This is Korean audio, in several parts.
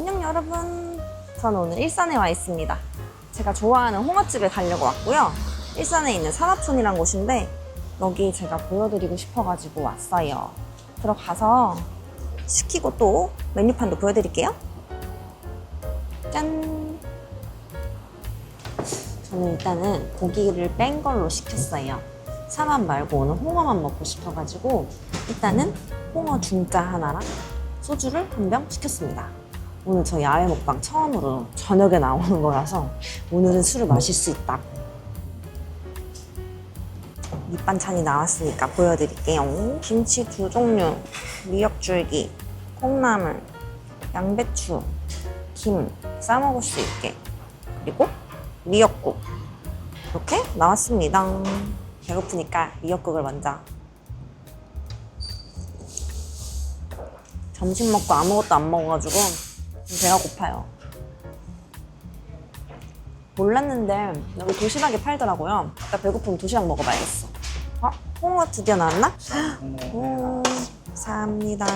안녕 여러분. 저는 오늘 일산에 와 있습니다. 제가 좋아하는 홍어집에 가려고 왔고요. 일산에 있는 산업촌이란 곳인데 여기 제가 보여드리고 싶어가지고 왔어요. 들어가서 시키고 또 메뉴판도 보여드릴게요. 짠! 저는 일단은 고기를 뺀 걸로 시켰어요. 사만 말고 오늘 홍어만 먹고 싶어가지고 일단은 홍어 중짜 하나랑 소주를 한 병 시켰습니다. 오늘 저 야외 먹방 처음으로 저녁에 나오는 거라서 오늘은 술을 마실 수 있다. 밑반찬이 나왔으니까 보여드릴게요. 김치 두 종류, 미역줄기, 콩나물, 양배추, 김 싸먹을 수 있게 그리고 미역국 이렇게 나왔습니다. 배고프니까 미역국을 먼저 점심 먹고 아무것도 안 먹어가지고 배가 고파요. 몰랐는데 여기 도시락이 팔더라고요. 나 배고프면 도시락 먹어봐야겠어. 어? 홍어 드디어 나왔나? 오, 감사합니다.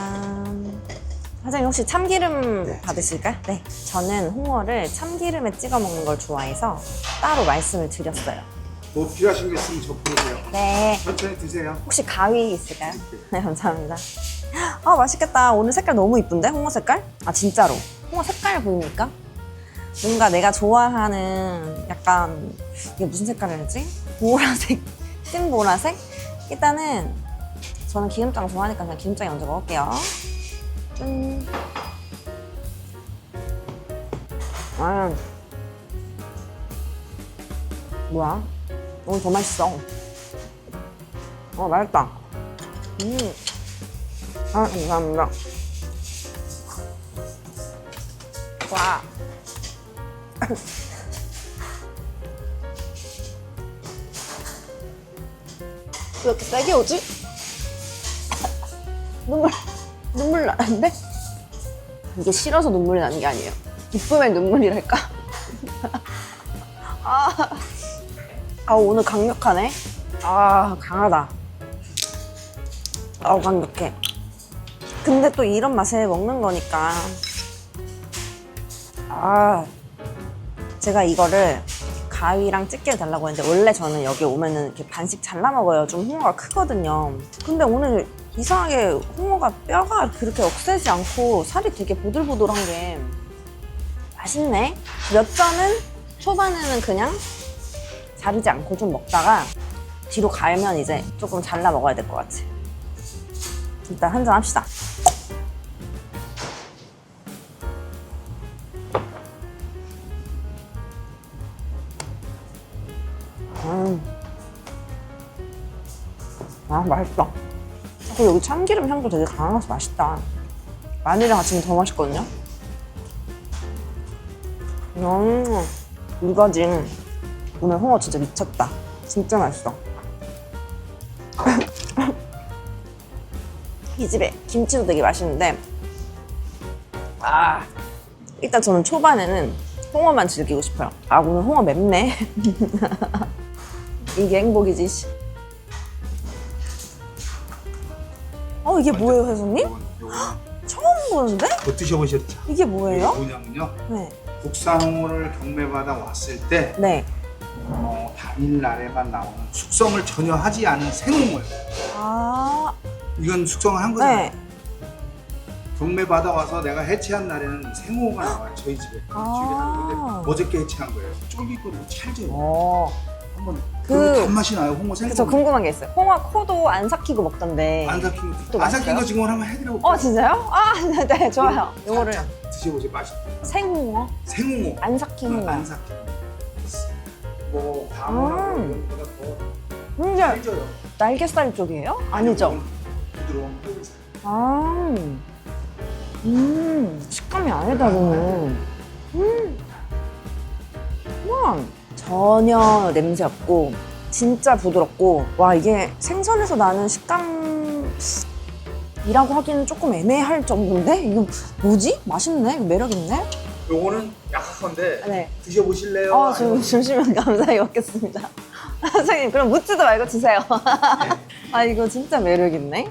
사장님 혹시 참기름 받으실까요? 네. 저는 홍어를 참기름에 찍어 먹는 걸 좋아해서 따로 말씀을 드렸어요. 뭐 필요하신 게 있으면 저 부르세요. 네. 천천히 드세요. 혹시 가위 있을까요? 네, 감사합니다. 아, 맛있겠다. 오늘 색깔 너무 이쁜데? 홍어 색깔? 아, 진짜로. 홍어 색깔 보입니까? 뭔가 내가 좋아하는 약간, 이게 무슨 색깔이지? 보라색? 찐 보라색? 일단은, 저는 기름장 좋아하니까 그냥 기름장에 먼저 먹을게요. 짠. 아, 뭐야? 오늘 더 맛있어. 어, 맛있다. 음. 아, 감사합니다. 와. 왜 이렇게 세게 오지? 눈물, 눈물 나는데? 이게 싫어서 눈물이 나는 게 아니에요. 기쁨의 눈물이랄까? 아, 아, 오늘 강력하네? 아, 강하다. 아우, 강력해. 근데 또 이런 맛에 먹는 거니까. 아, 제가 이거를 가위랑 집게 달라고 했는데 원래 저는 여기 오면은 이렇게 반씩 잘라 먹어요. 좀 홍어가 크거든요. 근데 오늘 이상하게 홍어가 뼈가 그렇게 억세지 않고 살이 되게 보들보들한 게 맛있네. 몇 점은 초반에는 그냥 자르지 않고 좀 먹다가 뒤로 갈면 이제 조금 잘라 먹어야 될 것 같아. 일단 한 잔 합시다. 아, 맛있다. 그리고 여기 참기름 향도 되게 강해서 맛있다. 마늘이랑 같이 더 맛있거든요. 음, 이거지. 오늘 홍어 진짜 미쳤다. 진짜 맛있어. 이 집에 김치도 되게 맛있는데, 아, 일단 저는 초반에는 홍어만 즐기고 싶어요. 아, 오늘 홍어 맵네. 이게 행복이지. 어, 이게 뭐예요, 회장님? 처음 보는데? 못 드셔보셨죠? 이게 뭐예요? 뭐냐면요. 네. 국산 홍어를 경매받아 왔을 때 네. 어, 당일날에만 나오는 숙성을 전혀 하지 않은 생홍어예요. 아, 이건 숙성을 한 거잖아요. 네. 경매받아 와서 내가 해체한 날에는 생홍어가 나와요. 저희 집에. 아. 집에 하는 건데 어저께 해체한 거예요. 쫄깃거리고 찰져요. 어. 한번 그- 그 단맛이 나요. 홍어 생홍어. 저 궁금한 게 있어요. 홍어 코도 안 삭히고 먹던데. 안 삭힌 또 거. 안 삭힌 맛있어요? 거 지금 오늘 한번 해드려볼게요. 어, 진짜요? 아, 네, 네, 좋아요. 요거를 살짝 드셔보세요. 맛있. 생홍어, 생홍어. 안 삭힌 홍어. 안 삭힌. 뭐 방어라고 음. 이런 거보다 더 근데 찰져요. 날개살 쪽이에요? 아니죠? 부드러운 뼈살. 아, 음, 식감이 아예 다르네. 음, 와, 전혀 냄새 없고, 진짜 부드럽고, 와, 이게 생선에서 나는 식감이라고 하기는 조금 애매할 정도인데? 이거 뭐지? 맛있네? 이거 매력 있네? 요거는 약한데 네. 드셔보실래요? 어, 주, 주시면 감사히 먹겠습니다. 사장님, 그럼 묻지도 말고 주세요. 아, 이거 진짜 매력 있네?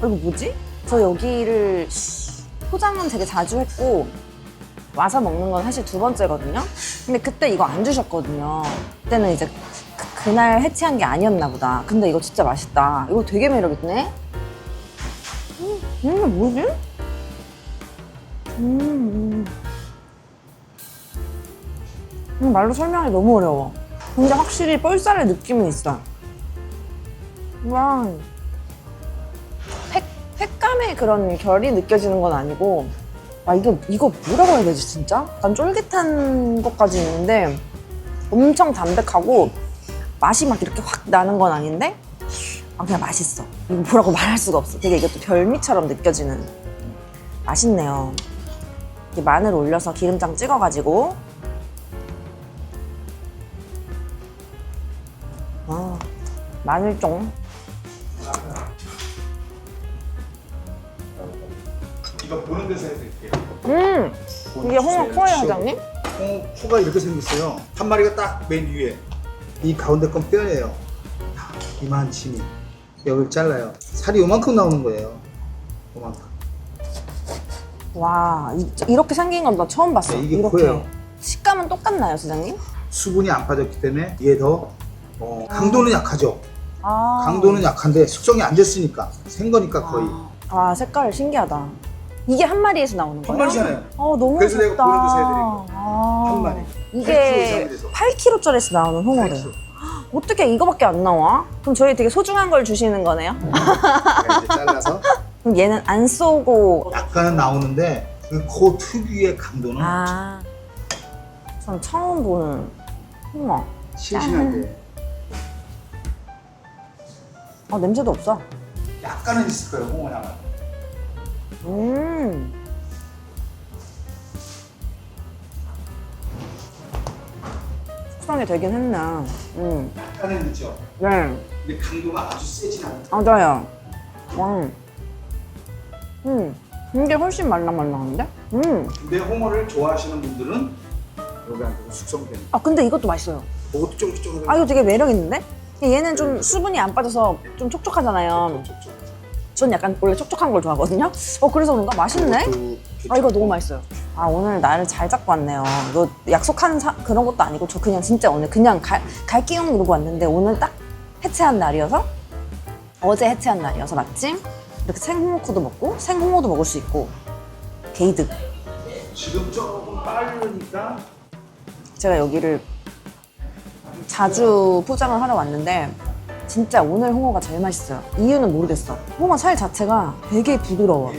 어, 이거 뭐지? 저 여기를 포장은 되게 자주 했고, 와서 먹는 건 사실 두 번째거든요. 근데 그때 이거 안 주셨거든요. 그때는 이제 그, 그날 해체한 게 아니었나 보다. 근데 이거 진짜 맛있다. 이거 되게 매력있네. 음, 음 뭐지? 음, 음. 음, 말로 설명하기 너무 어려워. 근데 확실히 뻘쌀의 느낌은 있어. 와. 색, 색감의 그런 결이 느껴지는 건 아니고, 아, 이게, 이거 뭐라고 해야 되지, 진짜? 약간 쫄깃한 것까지 있는데, 엄청 담백하고, 맛이 막 이렇게 확 나는 건 아닌데, 아, 그냥 맛있어. 이거 뭐라고 말할 수가 없어. 되게 이게 또 별미처럼 느껴지는. 맛있네요. 이렇게 마늘 올려서 기름장 찍어가지고, 아, 마늘종. 보는 데서 해드릴게요. 음, 이게 홍어 코예요, 사장님? 홍어 코가 이렇게 생겼어요. 한 마리가 딱 맨 위에. 이 가운데 건 뼈예요. 이만치미. 여기를 잘라요. 살이 요만큼 나오는 거예요. 요만큼. 와, 이, 이렇게 생긴 건 나 처음 봤어. 네, 이게 이렇게. 코예요. 식감은 똑같나요, 사장님? 수분이 안 빠졌기 때문에 이게 더 어, 강도는 약하죠. 아. 강도는 약한데 숙성이 안 됐으니까 생 거니까 거의 아, 색깔 신기하다. 이게 한 마리에서 나오는 거예요? 한 마리잖아요. 어, 너무 그래서 내가 좋다. 보는 데서 해드린 아, 한 마리. 8kg 이게 이상이 돼서. 8kg짜리에서 나오는. 8kg. 어떻게 이거밖에 안 나와? 그럼 저희 되게 소중한 걸 주시는 거네요? 제가 이제 잘라서 그럼 얘는 안 쏘고. 약간은 나오는데 그 코 특유의 강도는 아. 전 처음 보는 홍어. 싱싱한데 어, 냄새도 없어. 약간은 있을 거예요 홍어 향은. 음. 숙성이 되긴 했네. 음. 약간은 있죠. 네. 근데 강도가 아주 세진 않아요. 맞아요. 와. 음. 이게 훨씬 말랑말랑한데? 음. 근데 홍어를 좋아하시는 분들은 여기 안 두고 숙성된. 아, 근데 이것도 맛있어요. 그것도 쫑쫑쫑. 아, 이거 되게 매력있는데? 얘는 좀 수분이 안 빠져서 좀 촉촉하잖아요. 쫑쫑쫑. 전 약간 원래 촉촉한 걸 좋아하거든요? 어, 그래서 그런가? 맛있네? 아, 이거 너무 맛있어요. 아, 오늘 나를 잘 잡고 왔네요. 이거 약속한 사- 그런 것도 아니고 저 그냥 진짜 오늘 그냥 갈, 갈기용 이러고 왔는데 오늘 딱 해체한 날이어서 어제 해체한 날이어서 마침 이렇게 생홍어코도 먹고 생홍어도 먹을 수 있고 게이득. 지금 조금 빠르니까 제가 여기를 자주 포장을 하러 왔는데 진짜 오늘 홍어가 제일 맛있어요. 이유는 모르겠어. 홍어 살 자체가 되게 부드러워.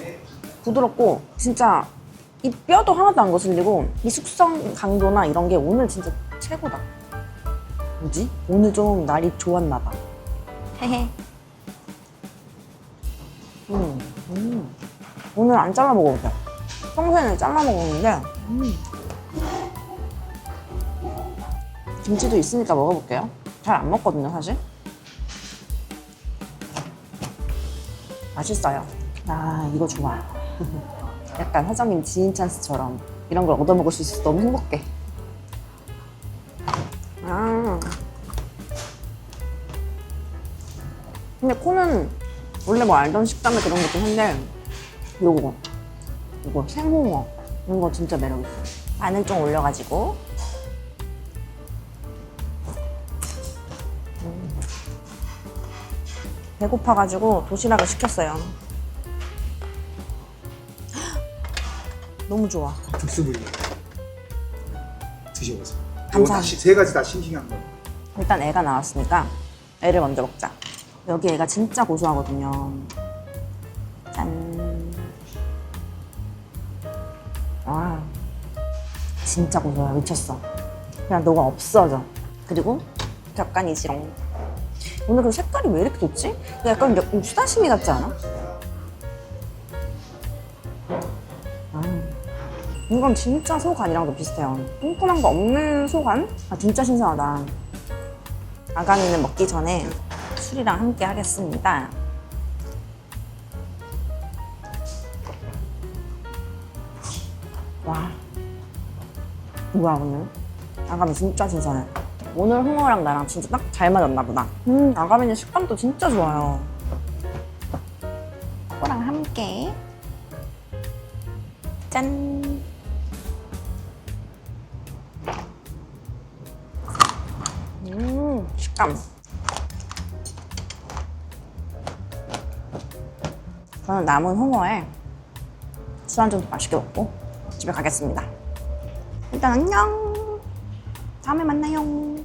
부드럽고 진짜 이 뼈도 하나도 안 거슬리고 이 숙성 강도나 이런 게 오늘 진짜 최고다. 뭐지? 오늘 좀 날이 좋았나 봐. 헤헤. 음, 음. 오늘 안 잘라 먹어보자. 평소에는 잘라 먹었는데 음. 김치도 있으니까 먹어볼게요. 잘 안 먹거든요, 사실. 맛있어요. 아, 이거 좋아. 약간 사장님 지인 찬스처럼 이런 걸 얻어먹을 수 있어서 너무 행복해. 아. 근데 코는 원래 뭐 알던 식감의 그런 것도 한데 요거 요거 생홍어 이런 거 진짜 매력 있어 마늘 좀 올려가지고 배고파가지고 도시락을 시켰어요 너무 좋아 특수부위 드셔보세요. 감사합니다. 이거 다 시- 세 가지 다 싱싱한 거. 일단 애가 나왔으니까 애를 먼저 먹자. 여기 애가 진짜 고소하거든요. 짠. 와, 진짜 고소해. 미쳤어. 그냥 너가 없어져. 그리고 젓간이지롱. 오늘 그 색깔이 왜 이렇게 좋지? 약간 여- 수다시미 같지 않아? 아, 이건 진짜 소간이랑도 비슷해요. 꼼꼼한 거 없는 소간? 아, 진짜 신선하다. 아가미는 먹기 전에 술이랑 함께 하겠습니다. 와. 뭐야, 오늘? 아가미 진짜 신선해. 오늘 홍어랑 나랑 진짜 딱 잘 맞았나 보다. 음, 아가미는 식감도 진짜 좋아요. 호랑 함께. 짠. 음, 식감. 저는 남은 홍어에 술안주도 맛있게 먹고 집에 가겠습니다. 일단 안녕! 다음에 만나요.